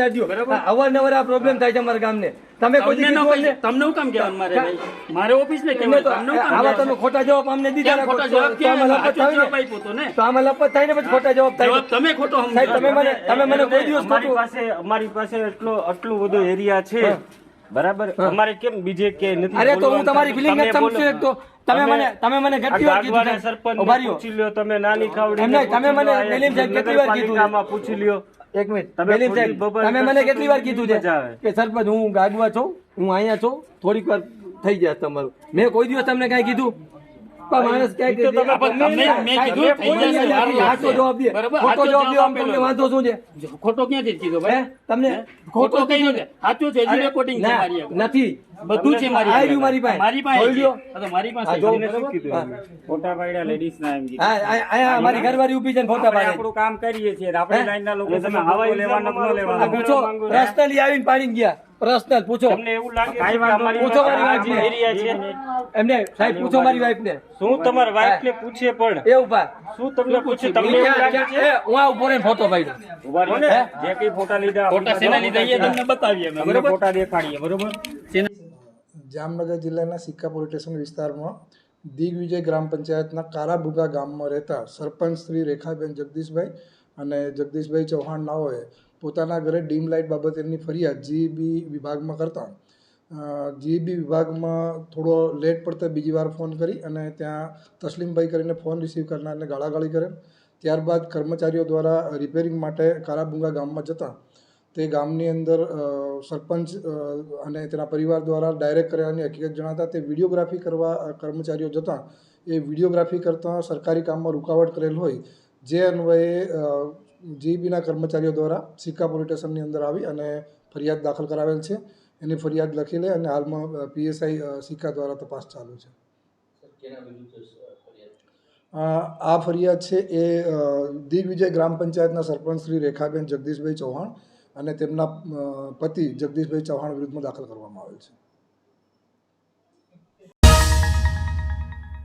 અવારનવાર આ પ્રોબ્લેમ થાય છે અમારા ગામને. તમે કોઈ તમને હું કામ કહેવાનું મારે ભાઈ? મારે ઓફિસ ને એમને તમને આવા તમે ખોટા જવાબ અમને દીધા ખોટા જવાબ? આમાં લપત થાય ને. તો આમાં લપત થાય ને પછી ખોટા જવાબ થાય. તમે ખોટો સાહેબ તમે મને તમે મને કોઈ દિવસ અમારી પાસે અમારી પાસે એટલો આટલું બધો એરિયા છે. બરાબર? અમારે કેમ બીજે કે નથી અરે તો હું તમારી ફિલિંગ ને સમજુ એક તો. તમે મને તમે મને કેટલી વાર કીધું રહ્યો. પૂછી લ્યો તમે નાની ખાવડી એમ તમે મને મેલીમ સાહેબ કેટલી વાર કીધું? પૂછી લ્યો. એક મિનિટ. તમે સાહેબ તમે મને કેટલી વાર કીધું છે કે સરપંચ હું ગાગવા છું હું અહીંયા છું થોડીક વાર થઈ જાય તમારું. મેં કોઈ દિવસ તમને કઈ કીધું? પણ માણસ ક્યાંક એ તો તમે- આપણે- મેં- મેં કીધું, મેં કોઈ થઈ જશે, નથી સારું આટલો લાગશે. જવાબ દે ખોટો જવાબ જવાબ તમને વાંધો શું છે? ખોટો ક્યાંથી કીધો ભાઈ? તમને ખોટો ખોટો કઈ નથી સાચું છે? રેકોર્ડિંગ છે મારી નથી. બધું છે મારી આ મારી પાસે. મારી પાસે જોઈ છે. લ્યો. હા, તો મારી પાસે હા, છે. જો. તમને શું કીધું? ફોટા પાડ્યા લેડીઝ ના એમ કીધું. હા આ- અહીંયા ઘરવાળી ઊભી છે ફોટા પાડે. આપણું કામ કરીએ છીએ આપણી લોકો તમે હવાઈ લેવાના લેવાના ન લેવાના. પૂછો. પર્સનલી આવીને પાડી ગયા. પર્સનલ પૂછો. તમને એવું લાગે છે કે અમારી પૂછો મારી. એરિયા છે? એમને સાહેબ પૂછો મારી વાઈફ ને શું તમારા વાઈફ ને પૂછે પણ? એ ઊભા. શું તમને પૂછે? તમને એવું લાગે ક્યાં- હું આ ઊભો રહીને ફોટો પાડ્યો. ઊભા રહો જે કઈ ફોટા લીધા ખોટા શેના લીધા એ તમને બતાવીએ અમે, બરોબર? ફોટા દેખાડીએ બરોબર? જામનગર જિલ્લાના સિક્કા પોલીસ સ્ટેશન વિસ્તારમાં દિગ્વિજય ગ્રામ પંચાયતના કારાભુગા ગામમાં રહેતા સરપંચ શ્રી રેખાબેન જગદીશભાઈ અને જગદીશભાઈ ચૌહાણ નાઓએ પોતાના ઘરે ડીમ લાઇટ બાબતે એમની ફરિયાદ જીઈબી વિભાગમાં કરતા. જીઈબી વિભાગમાં થોડો લેટ પડતા બીજી વાર ફોન કરી અને ત્યાં તસલીમભાઈ કરીને ફોન રિસીવ કરનારને ગાળાગાળી કરે. ત્યારબાદ કર્મચારીઓ દ્વારા રિપેરિંગ માટે કારાબુંગા ગામમાં જતા. તે ગામની અંદર સરપંચ અને તેના પરિવાર દ્વારા ડાયરેક્ટ કરેલાની હકીકત જણાતા તે વિડીયોગ્રાફી કરવા કર્મચારીઓ જતાં. એ વિડીયોગ્રાફી કરતાં સરકારી કામમાં રૂકાવટ કરેલ હોય. જે અન્વયે જીબીના કર્મચારીઓ દ્વારા સિક્કા પોલીસ સ્ટેશનની અંદર આવી અને ફરિયાદ દાખલ કરાવેલ છે. એની ફરિયાદ લખી લે અને હાલમાં પીએસઆઈ સિક્કા દ્વારા તપાસ ચાલુ છે. આ ફરિયાદ છે એ દિગ્વિજય ગ્રામ પંચાયતના સરપંચ શ્રી રેખાબેન જગદીશભાઈ ચૌહાણ અને તેમના પતિ જગદીશભાઈ ચૌહાણ વિરુદ્ધમાં દાખલ કરવામાં આવેલ છે.